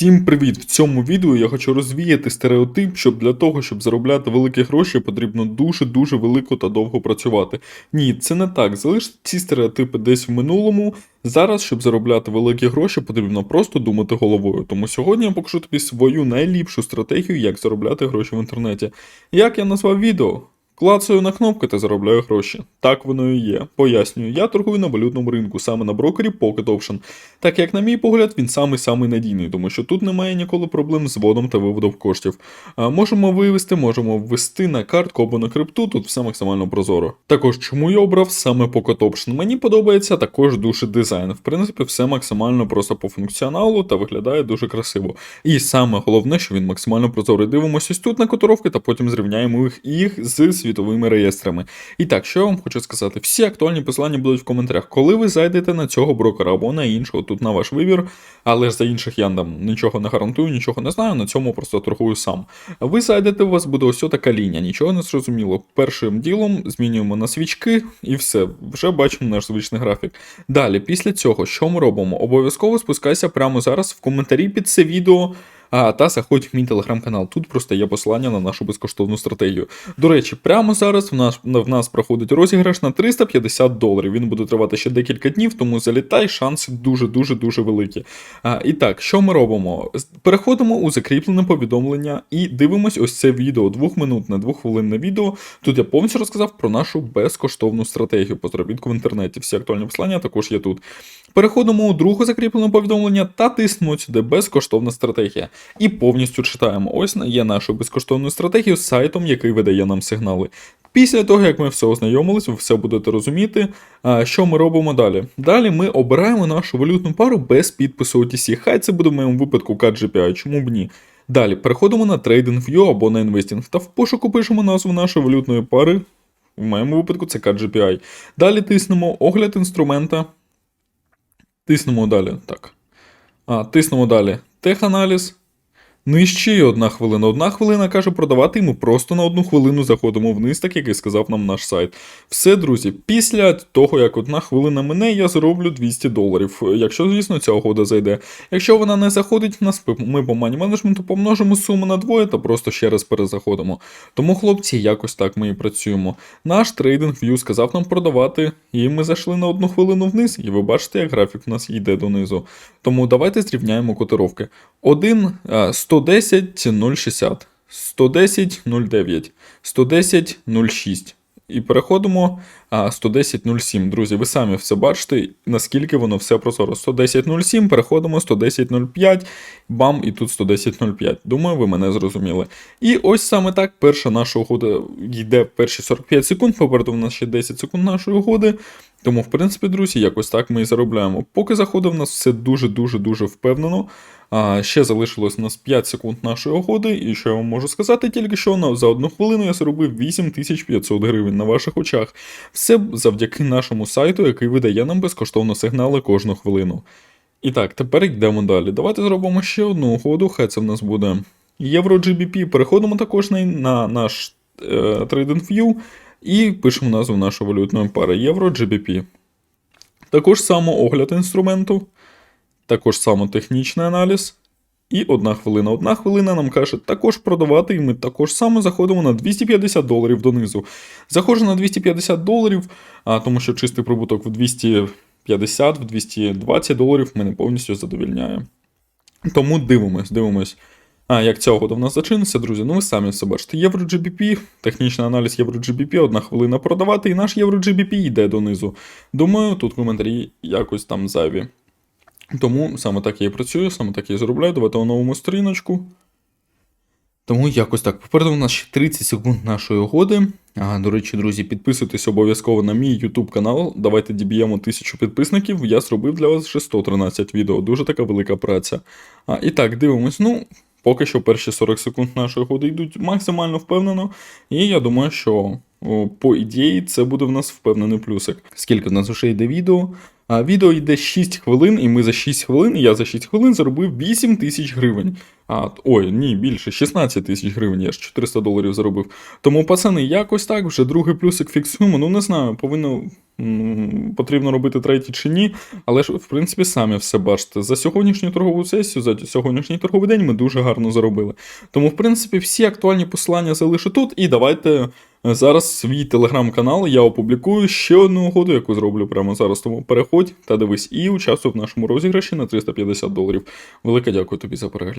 Всім привіт! В цьому відео я хочу розвіяти стереотип, щоб для того, щоб заробляти великі гроші, потрібно дуже-дуже велико та довго працювати. Ні, це не так. Залиште ці стереотипи десь в минулому. Зараз, щоб заробляти великі гроші, потрібно просто думати головою. Тому сьогодні я покажу тобі свою найліпшу стратегію, як заробляти гроші в інтернеті. Як я назвав відео? Клацаю на кнопки та заробляю гроші. Так воно і є. Пояснюю, я торгую на валютному ринку, саме на брокері Pocket Option. Так як, на мій погляд, він самий самий надійний, тому що тут немає ніколи проблем з вводом та виводом коштів. А, можемо вивести, можемо ввести на картку або на крипту, тут все максимально прозоро. Також чому я обрав саме Pocket Option? Мені подобається також дуже дизайн. В принципі, все максимально просто по функціоналу та виглядає дуже красиво. І саме головне, що він максимально прозорий. Дивимося тут на котировки, та потім зрівняємо їх, їх з світовими реєстрами. І так, що я вам хочу сказати, всі актуальні посилання будуть в коментарях. Коли ви зайдете на цього брокера або на іншого, тут на ваш вибір, але ж за інших я там нічого не гарантую, нічого не знаю, на цьому просто торгую сам. Ви зайдете, у вас буде ось така лінія, нічого не зрозуміло. Першим ділом змінюємо на свічки і все, вже бачимо наш звичний графік. Далі, після цього, що ми робимо? Обов'язково спускайся прямо зараз в коментарі під це відео. А, та заходь в мій телеграм-канал. Тут просто є посилання на нашу безкоштовну стратегію. До речі, прямо зараз в нас, в нас проходить розіграш на 350 доларів. Він буде тривати ще декілька днів, тому залітай, шанси дуже-дуже дуже великі. А, і так, що ми робимо? Переходимо у закріплене повідомлення і дивимось ось це відео, двохминутне, двоххвилинне відео. Тут я повністю розказав про нашу безкоштовну стратегію по заробітку в інтернеті. Всі актуальні посилання також є тут. Переходимо у друге закріплене повідомлення та тиснемо сюди безкоштовна стратегія. І повністю читаємо. Ось є нашу безкоштовну стратегію з сайтом, який видає нам сигнали. Після того, як ми все ознайомились, ви все будете розуміти, що ми робимо далі. Далі ми обираємо нашу валютну пару без підпису OTC. Хай це буде в моєму випадку CAD-GPI, чому б ні. Далі переходимо на TradingView або на Investing та в пошуку пишемо назву нашої валютної пари. В моєму випадку це CAD-GPI. Далі тиснемо огляд інструмента. Тиснемо далі. Так. А, тиснемо далі. Теханаліз. Нижче і одна хвилина. Одна хвилина каже продавати, і ми просто на одну хвилину заходимо вниз, так як і сказав нам наш сайт. Все, друзі, після того, як одна хвилина мине, я зароблю 200 доларів. Якщо, звісно, ця угода зайде. Якщо вона не заходить в нас, ми по мані менеджменту помножимо суму на двоє та просто ще раз перезаходимо. Тому, хлопці, якось так ми і працюємо. Наш трейдинг View сказав нам продавати, і ми зайшли на одну хвилину вниз, і ви бачите, як графік в нас йде донизу. Тому давайте зрівняємо котировки. 1 а, 110 060, 110 09, 110 06. І переходимо а, 110 07. Друзі, ви самі все бачите, наскільки воно все прозоро. 110 07, переходимо 110 05, бам, і тут 110 05. Думаю, ви мене зрозуміли. І ось саме так перша наша угода йде в перші 45 секунд, попереду в нас ще 10 секунд нашої угоди. Тому, в принципі, друзі, якось так ми і заробляємо. Поки заходив, в нас все дуже-дуже-дуже впевнено. А, ще залишилось у нас 5 секунд нашої угоди, і що я вам можу сказати, тільки що на, за одну хвилину я заробив 8500 гривень на ваших очах. Все завдяки нашому сайту, який видає нам безкоштовно сигнали кожну хвилину. І так, тепер йдемо далі. Давайте зробимо ще одну угоду, хай це в нас буде Євро GBP. Переходимо також на, на наш е, TradingView і пишемо назву нашої валютної пари Євро GBP. Також само огляд інструменту, також само технічний аналіз. І одна хвилина. Одна хвилина нам каже також продавати, і ми також само заходимо на 250 доларів донизу. Заходжу на 250 доларів, а, тому що чистий прибуток в 250, в 220 доларів мене повністю задовільняє. Тому дивимось, дивимось. А, як ця угода в нас зачиниться, друзі, ну ви самі все бачите. Євро GBP, технічний аналіз Євро GBP, одна хвилина продавати, і наш Євро GBP йде донизу. Думаю, тут коментарі якось там зайві. Тому саме так я і працюю, саме так я і заробляю. Давайте оновимо сторіночку. Тому якось так. Попереду у нас ще 30 секунд нашої угоди. А, до речі, друзі, підписуйтесь обов'язково на мій YouTube канал. Давайте діб'ємо 1000 підписників. Я зробив для вас вже 113 відео. Дуже така велика праця. А, і так, дивимось. Ну, поки що перші 40 секунд нашої угоди йдуть максимально впевнено. І я думаю, що о, по ідеї це буде в нас впевнений плюсик. Скільки в нас вже йде відео? Відео йде 6 хвилин, і ми за 6 хвилин, і я за 6 хвилин заробив 8 тисяч гривень. А, ой, ні, більше, 16 тисяч гривень, я ж 400 доларів заробив. Тому, пацани, якось так, вже другий плюсик фіксуємо. Ну, не знаю, повинно. Потрібно робити третій чи ні, але ж, в принципі, самі все бачите. За сьогоднішню торгову сесію, за сьогоднішній торговий день ми дуже гарно заробили. Тому, в принципі, всі актуальні посилання залишу тут. І давайте е, зараз свій телеграм-канал я опублікую ще одну угоду, яку зроблю прямо зараз. Тому переходь та дивись і участвуй в нашому розіграші на 350 доларів. Велике дякую тобі за перегляд.